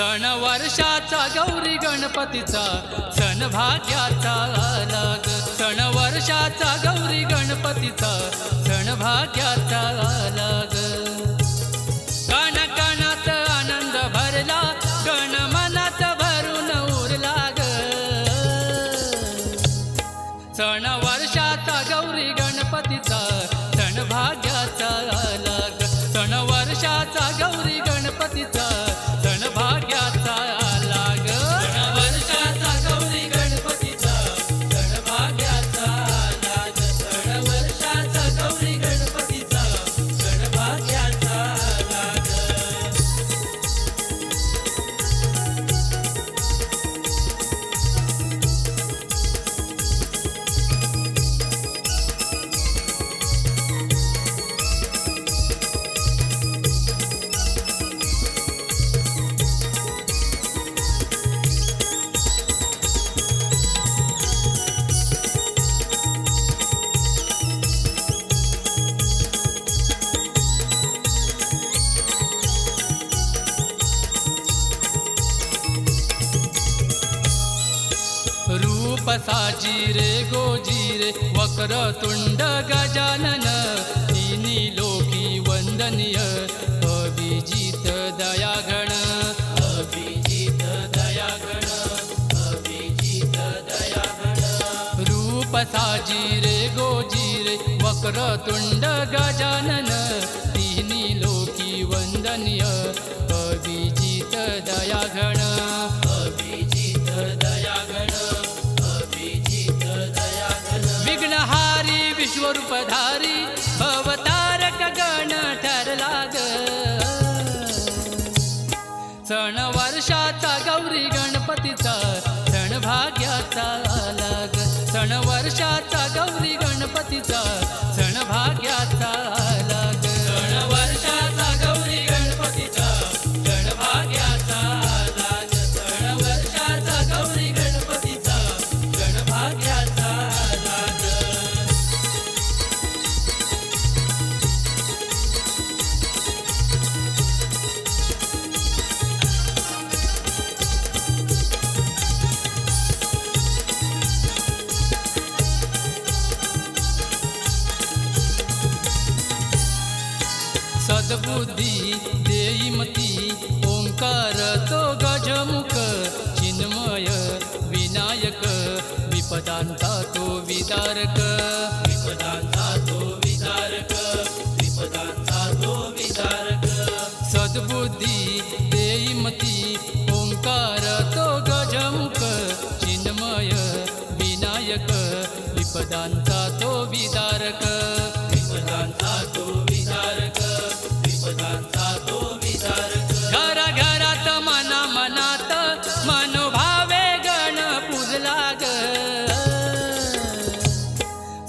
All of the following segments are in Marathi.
सण वर्षाचा गौरी गणपतीचा सण भाग्याचा लाग सण वर्षाचा गौरी गणपतीचा सण भाग्याचा लाग रूप साजीरे गोजीरे वक्र तुंड गजानन तिनी लोकी वंदनीय अभिजित दयागण अभिजित दयागण अभिजित दयागण। रूप साजीरे गोजीरे वक्र तुंड गजानन विघ्नहारी भवतारक गण ठरला ग सण वर्षाचा गौरी गणपतीचा सण भाग्याचा लाग सण वर्षाचा गौरी गणपतीचा सण भाग्याचा बुद्धी देईमती ओंकार तो गजमुख चिन्मय विनायक विपदांता तो विदारक. विपदांता तो विदारक विपदांता तो विदारक. सद्बुद्धी देईमती ओंकार तो गजमुख चिन्मय विनायक विपदांता तो विदारक.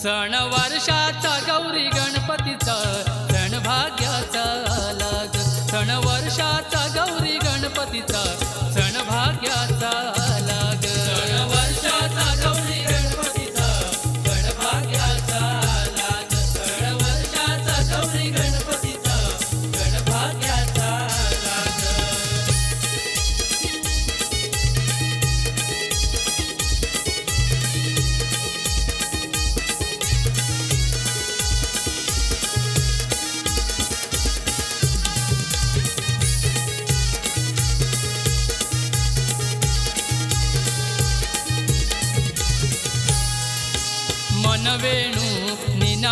सण वर्षाचा गौरी गणपतीचा सण भाग्याचा लाग सण वर्षाचा गौरी गणपतीचा सण भाग्याचा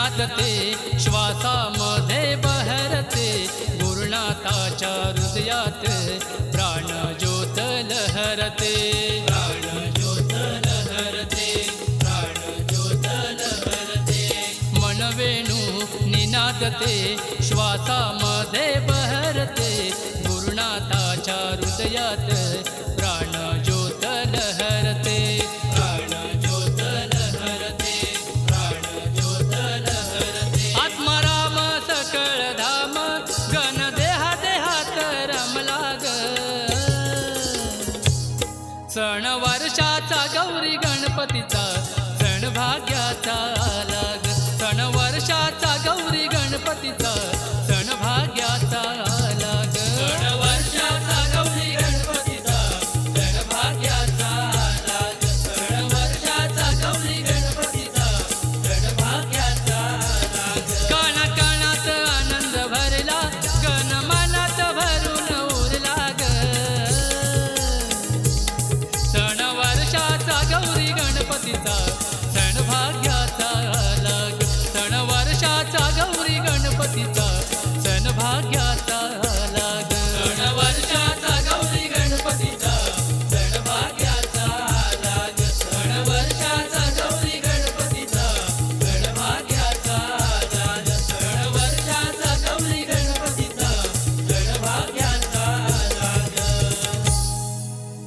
निनादते श्वासामध्ये बहरते गुरुनाथाच्या हृदयात प्राणज्योत लहरते प्राणज्योत लहरते प्राणज्योत लहरते मनवेणू निनादते श्वासामध्ये बहरते गुरुनाथाच्या हृदयात सण वर्षाचा गौरी गणपतीचा सण भाग्याचा लाग सण वर्षाचा गौरी गणपतीचा